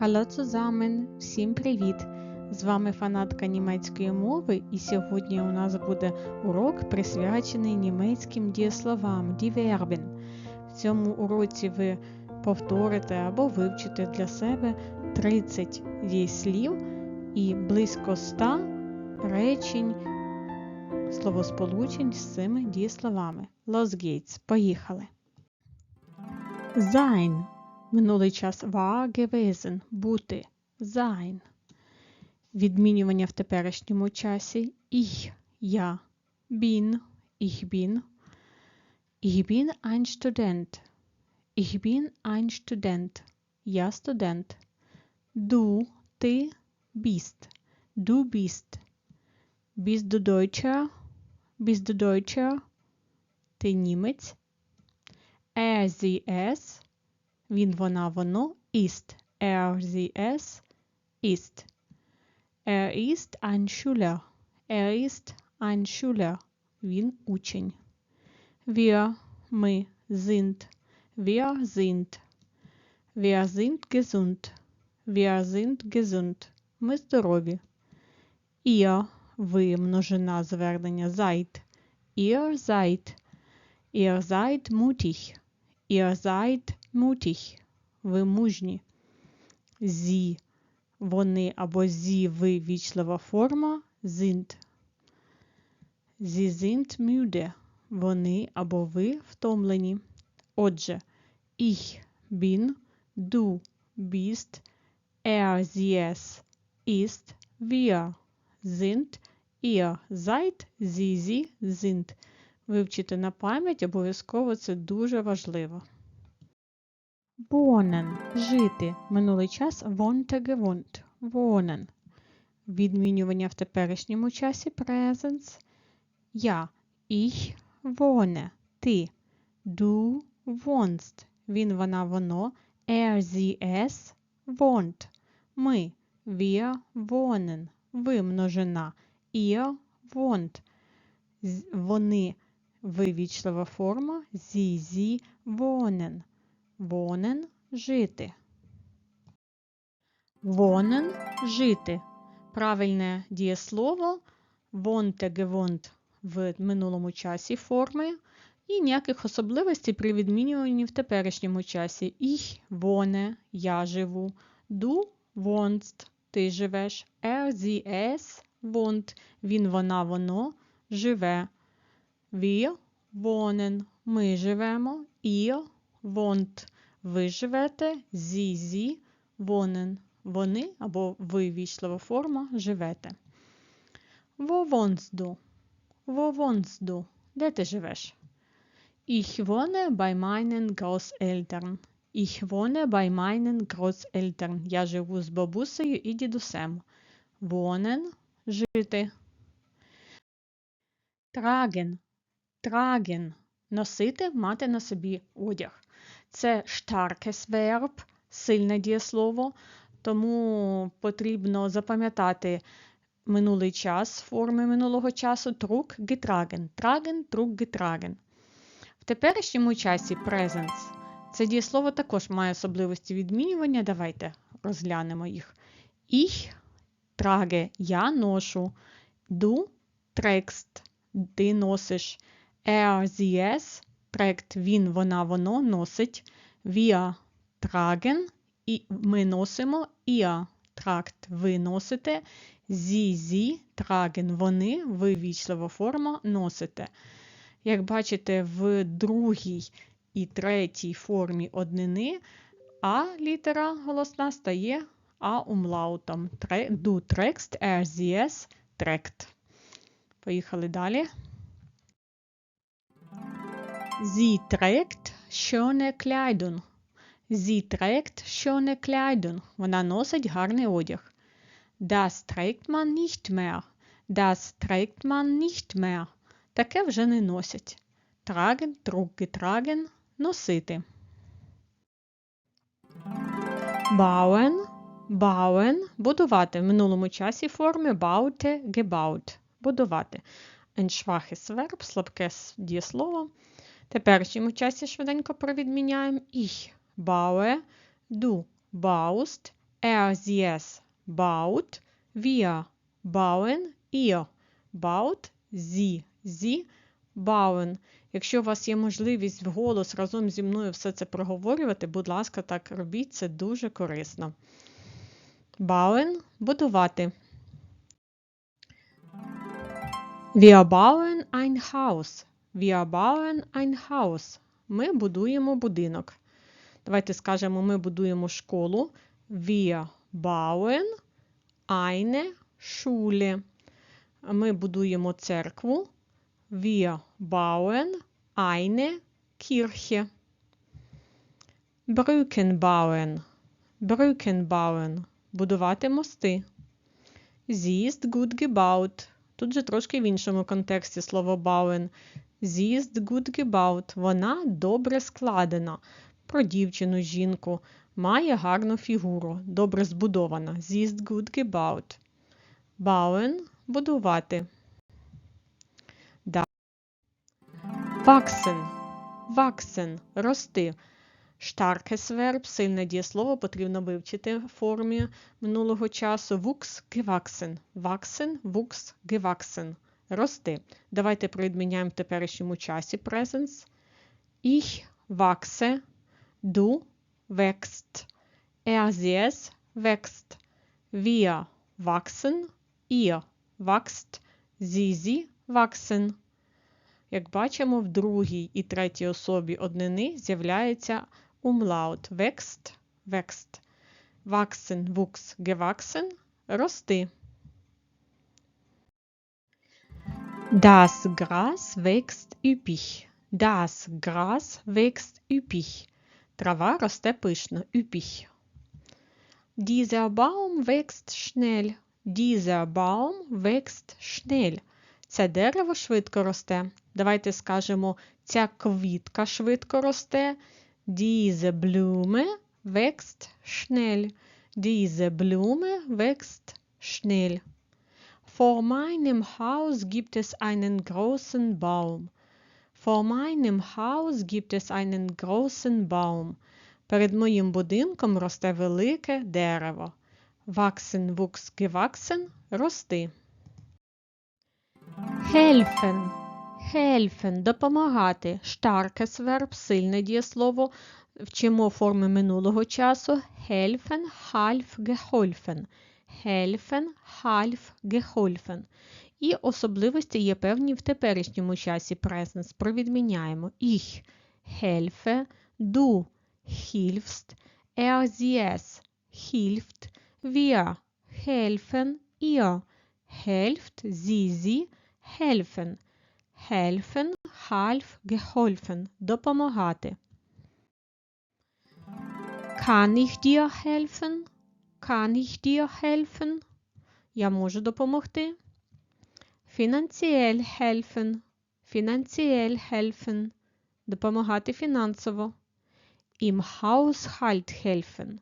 Hallo zusammen! Всім привіт! З вами фанатка німецької мови, і сьогодні у нас буде урок присвячений німецьким дієсловам Die. В цьому уроці ви повторите або вивчите для себе 30 дієслів і близько 100 речень, словосполучень з цими дієсловами. Los geht's! Поїхали! Sein Минулий час gewesen – бути. Відмінювання в теперішньому часі ich – я. Bin – ich bin. Ich bin ein Student. Ich bin ein Student. Я студент. Du – ти du Deutscher? Bist du Deutscher? Ти німець. Er, він, вона, воно ist. Er, sie, es ist. Er ist ein Schüler. Er ist ein Schüler. Він учень. Wir, ми, sind. Wir sind. Wir sind gesund. Wir sind gesund. Ми здорові. Ihr, ви, множина звернення seid. Ihr seid. Ihr seid mutig. Ihr seid mutig. Ви мужні. Зі. Вони або зі ви вічлива форма sind. Sie sind müde. Вони або ви втомлені. Отже, ich bin, du bist, er, sie, es ist, wir sind, ihr seid, sie, sie sind. Вивчити на пам'ять обов'язково це дуже важливо. Wohnen – жити. Минулий час gewohnt. Wohnen. Відмінювання в теперішньому часі presence. Я. Ich wohne. Ти. Du wohnst. Він, вона, воно. Er, sie, es wohnt. Ми. Wir wohnen. Ви множина. Ihr wohnt. Вони вивічлива форма. Sie wohnen. Wohnen – жити. Wohnen – жити. Правильне дієслово gewohnt в минулому часі форми. І ніяких особливостей при відмінюванні в теперішньому часі. Ich wohne – я живу. Du wohnst – ти живеш. Er, sie, es wohnt – він, вона, воно живе. Wir wohnen – ми живемо. Ihr wohnt – ви живете. Sie, sie wohnen – вони або ви вічлива форма живете. Wo wohnst du? Wo wohnst du? Де ти живеш? Ich wohne bei meinen Großeltern. Ich wohne bei meinen Großeltern. Я живу з бабусею і дідусем. Wohnen – жити. Tragen. Tragen – носити, мати на собі одяг. Це starkes Verb, сильне дієслово, тому потрібно запам'ятати минулий час форми минулого часу trug getragen. Tragen, trug getragen. В теперішньому часі presence. Це дієслово також має особливості відмінювання. Давайте розглянемо їх. Ich trage – я ношу. Du trägst – ти носиш. Er, sie, es – він, вона, воно носить. Wir tragen – і ми носимо. Ihr tragt – ви носите. Sie, sie tragen – вони, ви вічлива форма носите. Як бачите, в другій і третій формі однини А літера голосна стає А умлаутом. Du trägst, er, sie, es trägt. Поїхали далі. Sie trägt schöne Kleidung. Sie trägt schöne Kleidung. Вона носить гарний одяг. Das trägt man nicht mehr. Das trägt man nicht mehr. Таке вже не носять. Tragen, trug, getragen – носити. Bauen, bauen – будувати. В минулому часі форми baute, gebaut – будувати. Ein schwaches Verb – слабке дієслово. Тепер в цьому часі швиденько провідміняємо ich baue, du baust, Er, sie, es baut. Wir bauen. Ihr baut. Sie, sie bauen. Якщо у вас є можливість вголос разом зі мною все це проговорювати, будь ласка, так робіть, це дуже корисно. Bauen – будувати. Wir bauen ein Haus. Wir bauen ein Haus. Ми будуємо будинок. Давайте скажемо, ми будуємо школу. Wir bauen eine Schule. Ми будуємо церкву. Wir bauen eine Kirche. Brücken bauen. Brücken bauen. Будувати мости. Sie ist gut gebaut. Тут же трошки в іншому контексті слово bauen. Sie ist. Вона добре складена. Про дівчину, жінку. Має гарну фігуру. Добре збудована. Sie ist gut gebaut. Bauen – будувати. Wachsen. Рости. Starkes Verb, сильне дієслово, потрібно вивчити в формі минулого часу. Wuchs, gewachsen. Wachsen, wuchs, gewachsen. Рости. Давайте провідміняємо в теперішньому часі presence. Ich wachse, du wächst. Er, sie, wächst. Wir wachsen, ihr wachst, sie, sie wachsen. Як бачимо, в другій і третій особі однини з'являється умлаут wächst, wächst. Wachsen, wuchs, gewachsen – рости. Das Gras wächst üppig. Das Gras wächst üppig. Трава росте пишно, üppig. Dieser Baum wächst schnell. Dieser Baum wächst schnell. Це дерево швидко росте. Давайте скажемо, ця квітка швидко росте. Diese Blume wächst schnell. Diese Blume wächst schnell. Vor meinem Haus gibt es einen großen Baum. Vor meinem Haus gibt es einen großen Baum. Перед моїм будинком росте велике дерево. Wachsen, wuchs, gewachsen – рости. Helfen. Helfen – допомагати. Starkes Verb – сильне дієслово. Вчимо форми минулого часу. Helfen, half, geholfen. Helfen, half, geholfen. І особливості є певні в теперішньому часі presence. Провідміняємо. Ich helfe, du hilfst, er, sie, es hilft, wir helfen, ihr helft, sie, sie helfen. Helfen, half, geholfen. Допомагати. Kann ich dir helfen? Kann ich dir helfen? Я можу допомогти. Finanziell helfen. Finanziell helfen. Допомагати фінансово. Im Haushalt helfen.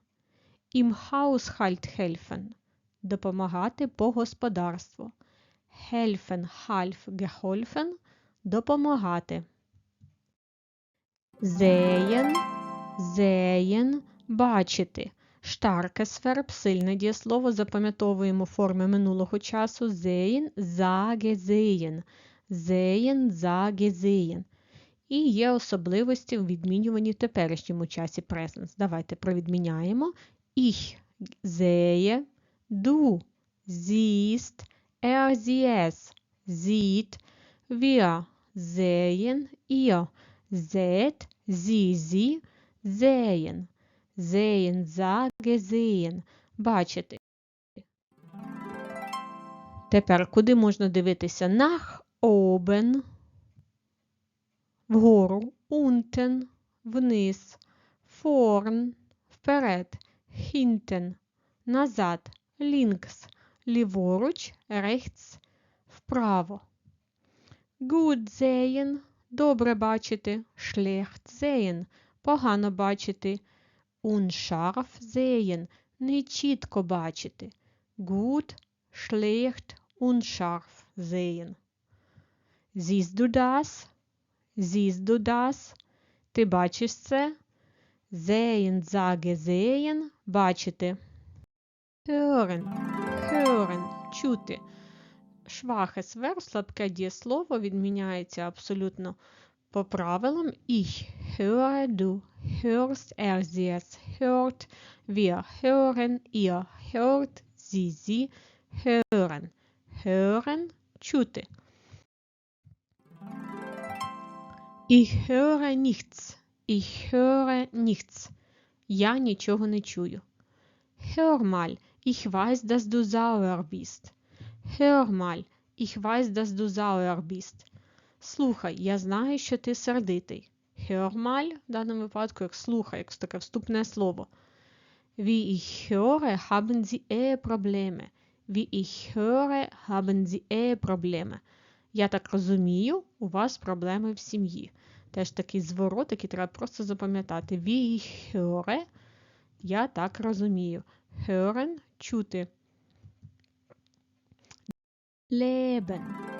Im Haushalt helfen. Допомагати по господарству. Helfen, half, geholfen – допомагати. Sehen, sehen – бачити. Starkes Verb – сильне дієслово. Запам'ятовуємо форми минулого часу. Sehen, zagesehen. Sehen, zagesehen. І є особливості в відмінюванні в теперішньому часі presence. Давайте провідміняємо. Ich sehe, du siehst, er, sie, es sieht, wir sehen, ihr seht, sie, sie sehen. Sehen, sage, sehen. Бачити. Тепер куди можна дивитися? Nach oben, вгору, unten, вниз, vorn, вперед, hinten, назад, links, ліворуч, rechts, вправо. Good sehen – добре бачити, schlecht sehen – погано бачити, unscharf sehen – нечітко бачити. Gut, schlecht, unscharf sehen. Siehst du das? Siehst du das? Ти бачиш це? Sehen – бачити. hören, hören, чути. Verb, слабке дієслово відміняється абсолютно по правилам. Du hörst, er, sie, es hört, wir hören, ihr hört, sie, sie hören. Hören – чути. Ich höre nichts. Ich höre nichts. Я нічого не чую. Hör mal, ich weiß, dass du sauer bist. Hör mal, ich weiß, dass du sauer bist. Слухай, я знаю, що ти сердитий. Hör в даному випадку, як слухай, як таке вступне слово. Wie ich höre, haben Sie Eheprobleme. Wie ich höre. Я так розумію, у вас проблеми в сім'ї. Теж такий зворот, який треба просто запам'ятати. Wie ich höre, я так розумію. Hören – чути. Leben.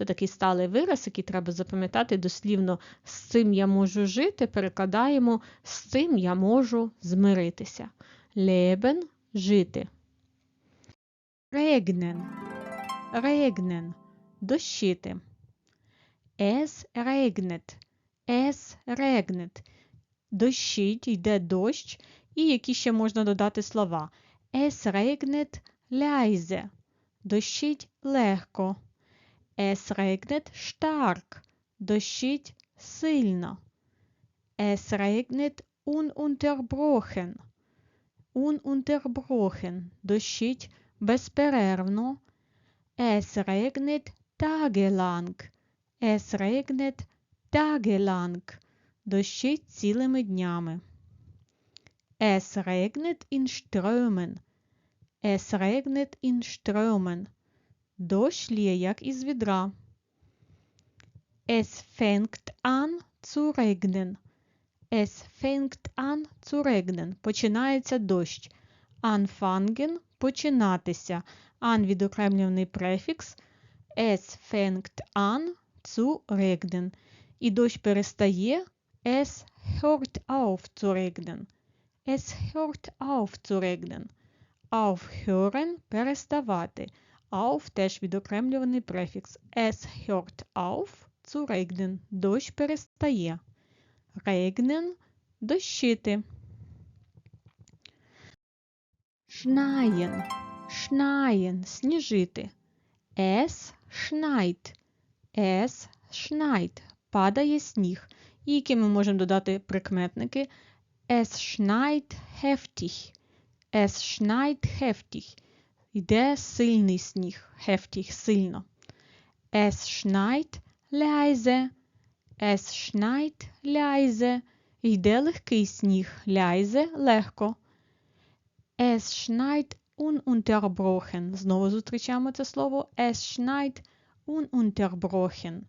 Це такий сталий вираз, який треба запам'ятати дослівно з цим я можу жити, перекладаємо з цим я можу змиритися. Leben – жити. Regnen. Regnen – дощити. Es regnet. Es regnet. Дощить, йде дощ, і які ще можна додати слова. Es regnet leise. Дощить легко. Es regnet stark. Дощить сильно. Es regnet ununterbrochen. Ununterbrochen. Дощить безперервно. Es regnet tagelang. Es regnet tagelang. Дощить цілими днями. Es regnet in Strömen. Es regnet in Strömen. Дощ лє, як із відра. Es fängt an zu regnen. Es fängt an zu regnen. Починається дощ. Anfangen – починатися. An – відокремлюваний префікс. Es fängt an zu regnen. І дощ перестає. Es hört auf zu regnen. Es hört auf zu regnen. Aufhören – переставати. Auf теж відокремлюваний префікс. Es hört auf zu regnen. Дощ перестає. Regnen – дощити. Schneien. Schneien – сніжити. Es schneit. Es schneit. Падає сніг. І які ми можемо додати прикметники. Es schneit heftig. Es schneit heftig. Йде сильний сніг. Heftig – сильно. Es schneit leise. Es schneit leise. Йде легкий сніг. Leise – легко. Es schneit ununterbrochen. Знову зустрічаємо це слово. Es schneit ununterbrochen.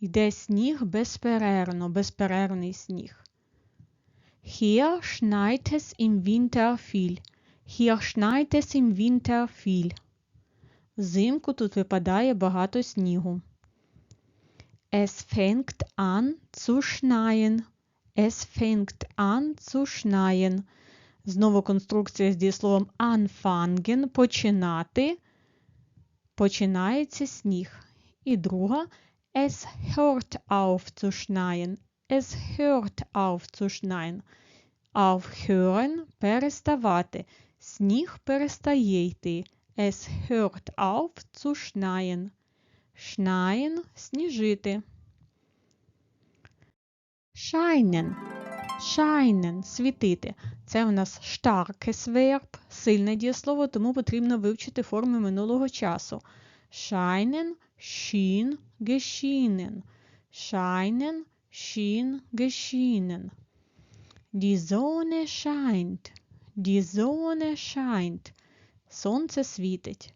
Йде сніг безперервно, безперервний сніг. Hier schneit es im Winter viel. Hier schneit es im Winter viel. Взимку тут випадає багато снігу. Es fängt an zu schneien. Es fängt an zu schneien. Знову конструкція з дієсловом anfangen – починати. Починається сніг. І друга Es hört auf zu schneien. Es hört auf zu schneien. Aufhören – переставати. Сніг перестає йти. Es hört auf zu schneien. Schneien – сніжити. Scheinen. Scheinen – світити. Це у нас starkes Verb, сильне дієслово, тому потрібно вивчити форми минулого часу. Scheinen, schien, geschienen. Scheinen, schien, geschienen. Die Sonne scheint. Die Sonne scheint. Сонце світить.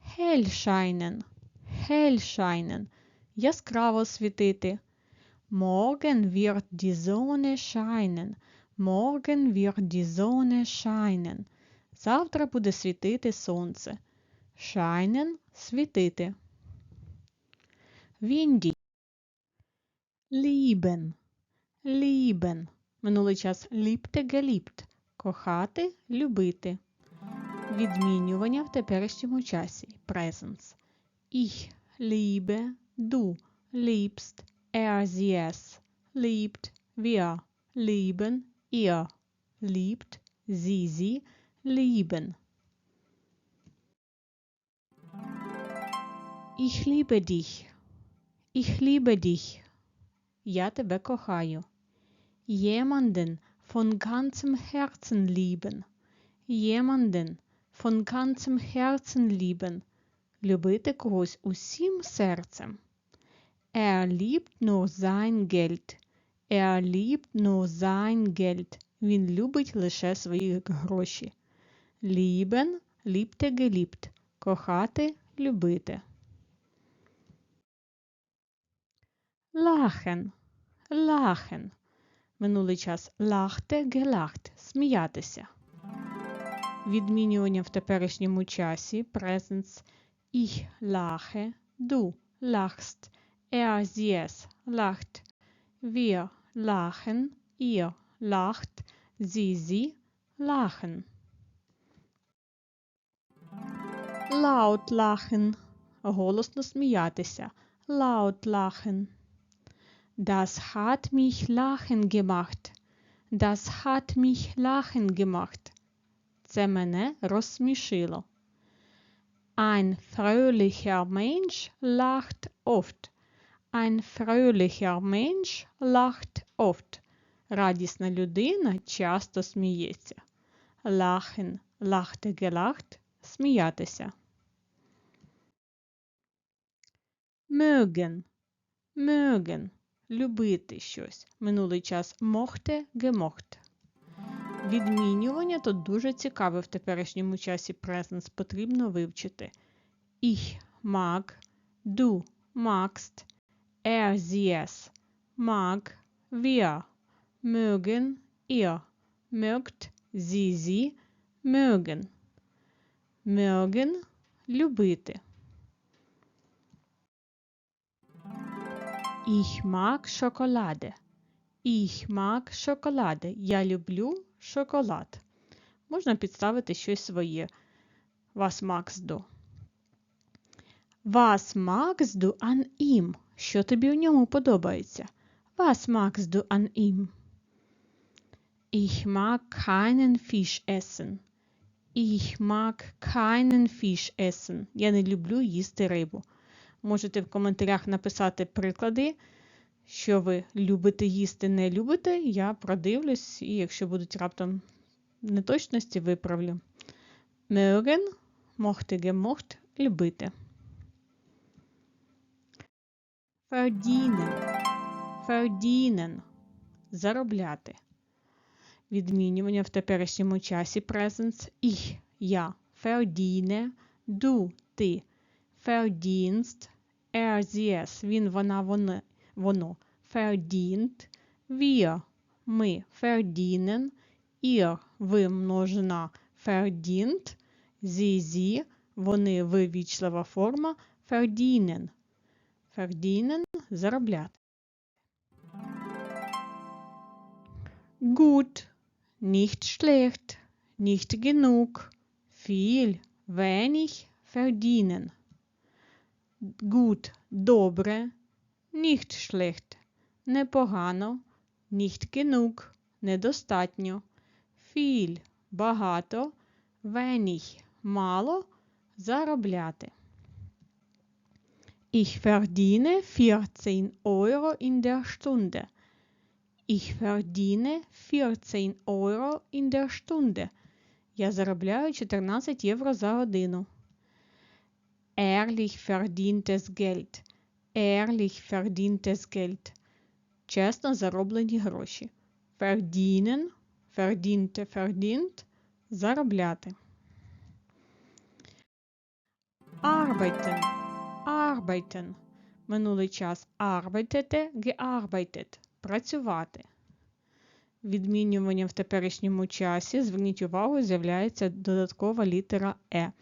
Hell scheinen. Hell scheinen. Яскраво світити. Morgen wird die Sonne scheinen. Morgen wird die Sonne scheinen. Завтра буде світити сонце. Scheinen – світити. Windy. Lieben. Lieben. Минулий час liebte, geliebt. Кохати, любити. Відмінювання в теперішньому часі. Presence. Ich liebe, du liebst, er, sie, es liebt, wir lieben, ihr liebt, sie, sie lieben. Ich liebe dich. Ich liebe dich. Я тебе кохаю. Jemanden von ganzem Herzen lieben. Jemanden von ganzem Herzen lieben. Любити когось усім серцем. Er liebt nur sein Geld. Er liebt nur sein Geld. Він любить лише свої гроші. Lieben – liebte geliebt. Кохати – любити. Lachen. Lachen. Минулий час lachte, gelacht. Сміятися. Відмінювання в теперішньому часі presence Ich lache, du lachst, er, sie, es lacht, wir lachen, ihr lacht, sie, sie lachen. Laut lachen. Голосно сміятися. Laut lachen. Das hat mich lachen gemacht. Das hat mich lachen gemacht. Це мене розсмішило. Ein fröhlicher Mensch lacht oft. Ein fröhlicher Mensch lacht oft. Радісна людина часто сміється. Lachen, lachte, gelacht – сміятися. Mögen, mögen – Любити щось. Минулий час mochte, gemocht. Відмінювання тут дуже цікаве в теперішньому часі presence потрібно вивчити. Ich mag, du magst, er, sie, es mag, wir mögen, ihr mögt, sie, sie mögen. Mögen – любити. Ich mag Schokolade. Ich mag Schokolade. Я люблю шоколад. Можна підставити щось своє. Was magst du? Was magst du an ihm? Що тобі у ньому подобається? Was magst du an ihm? Ich mag keinen Fisch essen. Ich mag keinen Fisch essen. Я не люблю їсти рибу. Можете в коментарях написати приклади, що ви любите їсти, не любите. Я продивлюсь, і якщо будуть раптом неточності, виправлю. Mögen, mochte, gemocht – любити. Verdienen. Verdienen – заробляти. Відмінювання в теперішньому часі presence ich – я. Verdiene – du – ти. Verdienst – er, sie, es – він, вона, вони, воно. Verdient – wir – ми. Verdienen – ihr – ви множина. Verdient – sie, sie – вони, ви, вічлива форма. Verdienen – verdienen – заробляти. Gut – nicht schlecht, nicht genug, viel, wenig, verdienen. Gut – добре, nicht schlecht – непогано, nicht genug – недостатньо, viel – багато, wenig – мало, заробляти. Ich verdiene 14 Euro in der Stunde. Ich verdiene 14 Euro in der Stunde. Я заробляю 14 євро за годину. Ehrlich verdientes Geld. Ehrlich verdientes Geld. Чесно зароблені гроші. Verdienen, verdiente, verdient – заробляти. arbeiten, arbeiten. Минулий час arbeitete, gearbeitet – працювати. Відмінювання в теперішньому часі, зверніть увагу, з'являється додаткова літера Е.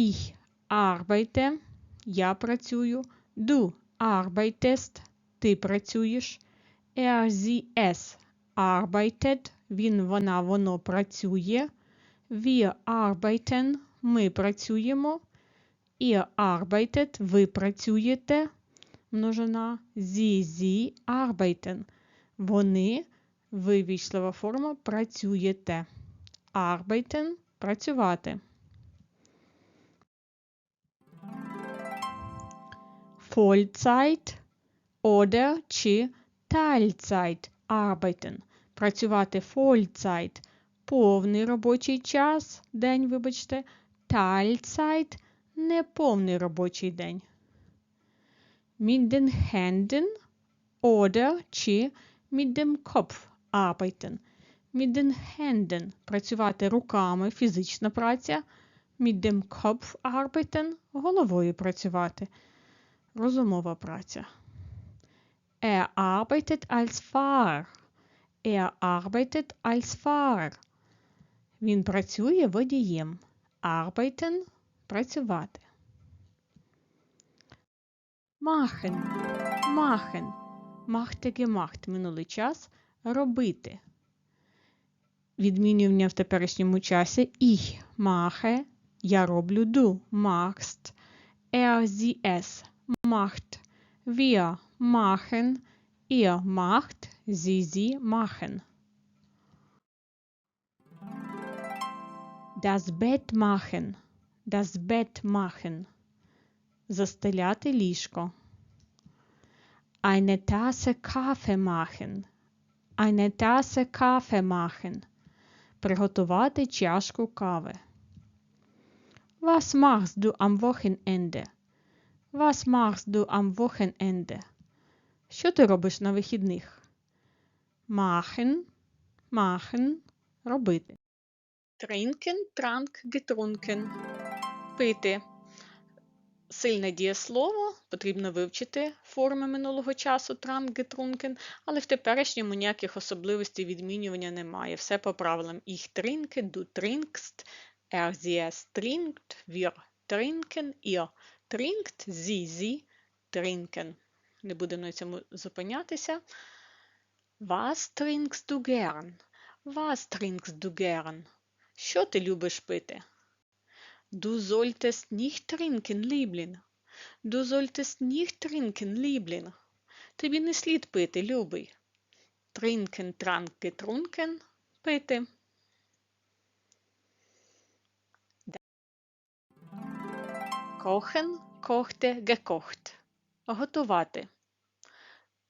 Ich arbeite, я працюю. Du arbeitest, ти працюєш. Er, sie, es arbeitet, він, вона, воно працює. Wir arbeiten, ми працюємо. Ihr arbeitet, ви працюєте. Множина Sie, sie arbeiten. Вони, вивічлива форма, працюєте. Arbeiten – працювати. Vollzeit oder чи Teilzeit arbeiten. Працювати Vollzeit – повний робочий час, день, вибачте, Teilzeit – неповний робочий день. Mit den Händen oder чи mit dem Kopf arbeiten. Mit den Händen – працювати руками, фізична праця. Mit dem Kopf arbeiten – головою працювати. Розумова праця. Er arbeitet als Fahrer. Er arbeitet als Fahrer. Він працює водієм. Arbeiten – працювати. Machen. Machen. Machte gemacht – минулий час. Робити. Відмінювання в теперішньому часі. Ich mache. Я роблю. Du machst. Er, sie, es macht. Wir machen. Ihr macht. Sie, sie machen. Das Bett machen. Das Bett machen. Застеляти ліжко. Eine Tasse Kaffee machen. Eine Tasse Kaffee machen. Приготувати чашку кави. Was machst du am Wochenende? Was machst du am Wochenende? Що ти робиш на вихідних? Machen, machen – робити. Trinken, trank, getrunken. Пити. Сильне дієслово, потрібно вивчити форми минулого часу trank, getrunken, але в теперішньому ніяких особливостей відмінювання немає. Все по правилам. Ich trinke, du trinkst, er, sie, es trinkt, wir trinken, ihr trinkt, sie, sie trinken. Не будемо на цьому зупинятися. Was trinkst du gern? Was trinkst du gern? Що ти любиш пити? Du solltest nicht trinken, Liebling. Du solltest nicht trinken, Liebling. Тобі не слід пити, любий. Trinken, trank, getrunken – пити. Kochen, kochte, gekocht. Готувати.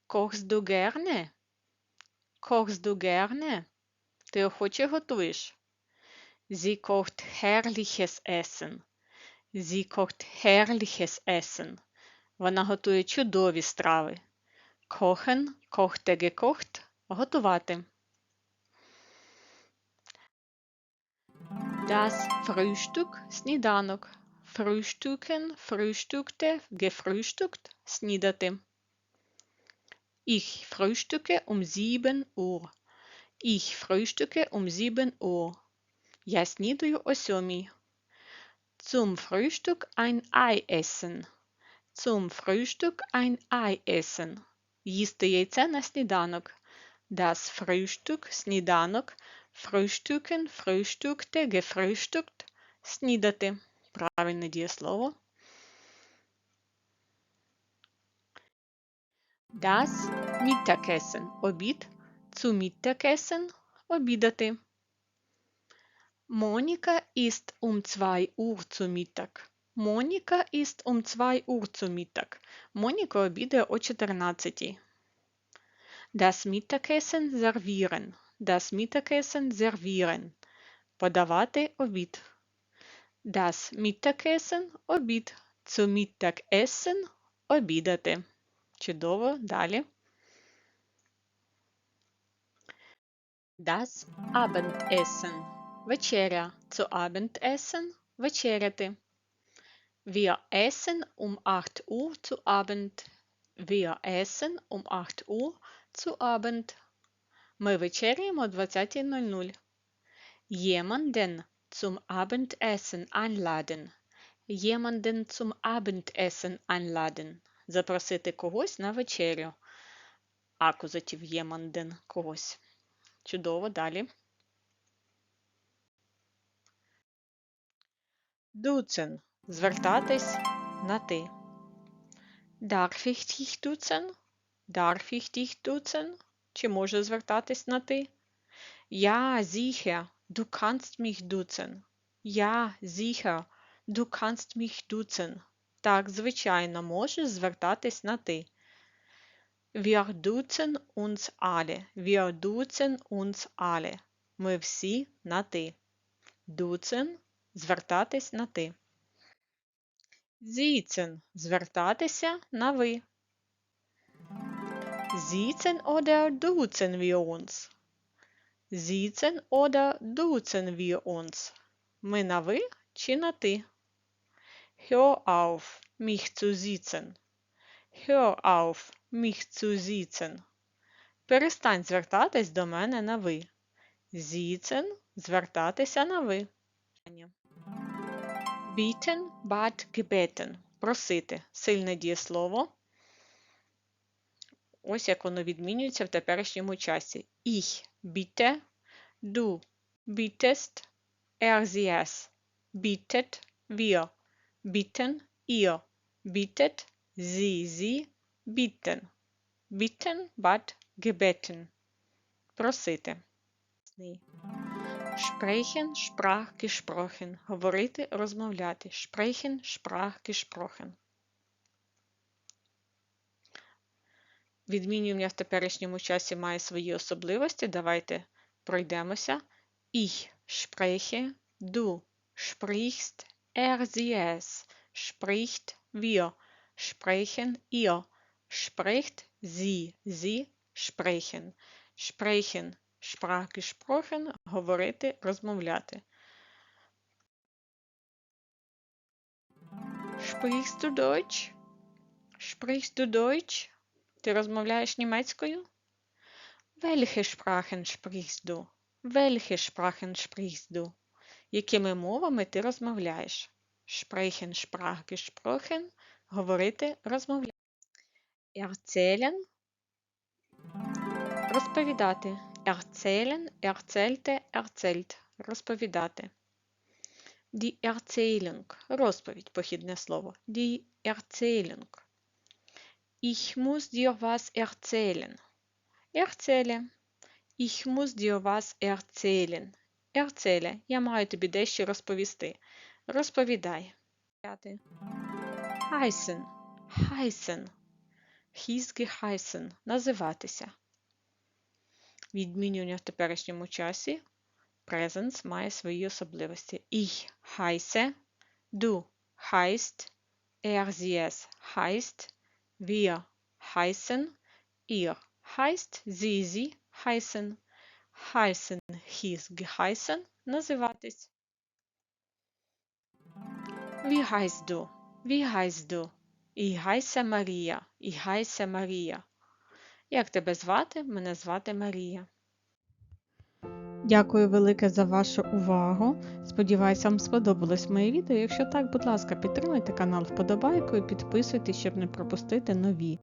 Du gerne? Ти охоче готуєш? Sie kocht herrliches Essen. Sie kocht herrliches Essen. Вона готує чудові страви. Kochen, kochte, gekocht – готувати. Das Frühstück – сніданок. Frühstücken, frühstückte, gefrühstückt – снідати. Ich frühstücke um 7 Uhr. Ich frühstücke um 7 Uhr. Я снідаю о сьомій. Zum Frühstück ein Ei essen. Zum Frühstück ein Ei essen. Їсти яйце на сніданок. Das Frühstück – сніданок. Frühstücken, frühstückte, gefrühstückt – снідати. Правильне дієслово. Das Mittagessen – обід. Zu Mittagessen – обідати. Monika isst um 2 Uhr zu Mittag. Моніка isst um 2 Uhr zu Mittag. Моніка обідає о 14. Das Mittagessen servieren. Das Mittagessen servieren. Подавати обід. Das Mittagessen – обід. Zu Mittagessen – обідати. Чудово. Далі. Das Abendessen. Вечеря. Zu Abendessen – вечеряти. Wir essen um 8 Uhr zu Abend. Wir essen um 8 Uhr zu Abend. Ми вечеряємо о 20.00. Jemanden zum Abendessen einladen. Jemanden zum Abendessen einladen. Запросити когось на вечерю. Акузатив jemanden – когось. Чудово, далі. Дуцен. Звертатись на ти. Darf ich dich duzen? Darf ich dich duzen? Чи може звертатись на ти? Ja, sicher. Du kannst mich duzen. Ja, sicher. Du kannst mich duzen. Так, звичайно, можеш звертатись на ти. Wir duzen uns alle. Wir duzen uns alle. Ми всі на ти. Duzen – звертатись на ти. Сіцен – звертатися на ви. Siezen oder duzen wir uns? Siezen oder duzen wir uns? Ми на ви чи на ти? Hör auf, mich zu siezen. Hör auf, mich zu siezen. Перестань звертатись до мене на ви. Siezen – звертатися на ви. Bieten, bat, gebeten. Просити. Сильне дієслово. Ось як воно відмінюється в теперішньому часі. Ich bitte, du bittest, er sie es, bittet, wir bitten, ihr bittet, sie sie bitten. Bitten, bat, gebeten. Просити. Sprechen, sprach, gesprochen. Говорити, розмовляти. Sprechen, sprach, gesprochen. Відмінювання в теперішньому часі має свої особливості. Давайте пройдемося. Ich spreche, du sprichst, er sie es, spricht, wir sprechen, ihr spricht, sie, sie sprechen. Sprechen, sprach gesprochen, говорити, розмовляти. Sprichst du Deutsch? Sprichst du Deutsch? Ти розмовляєш німецькою? Welche Sprachen sprichst du? Welche Sprachen sprichst du? Якими мовами ти розмовляєш? Sprechen, sprach, gesprochen – говорити, розмовляти. Erzählen – розповідати. Erzählen, erzählte, erzählt – розповідати. Die Erzählung – розповідь, похідне слово. Die Erzählung – Ich muss dir was erzählen. Erzähle. Ich muss dir was erzählen. Erzähle. Я маю тобі дещо розповісти. Розповідай. Heißen. Heißen. Hieß geheißen. Називатися. Відмінювання в теперішньому часі. Presence має свої особливості. Ich heiße. Du heißt. Er sie es heißt. Wir heißen, ihr heißt, sie, sie heißen, heißen, hieß, geheißen, називатись. Wie heißt du? Wie heißt du? Ich heiße Maria. Ich heiße Maria. Як тебе звати? Мене звати Марія. Дякую велике за вашу увагу. Сподіваюся, вам сподобалось моє відео. Якщо так, будь ласка, підтримайте канал вподобайкою, підписуйтесь, щоб не пропустити нові.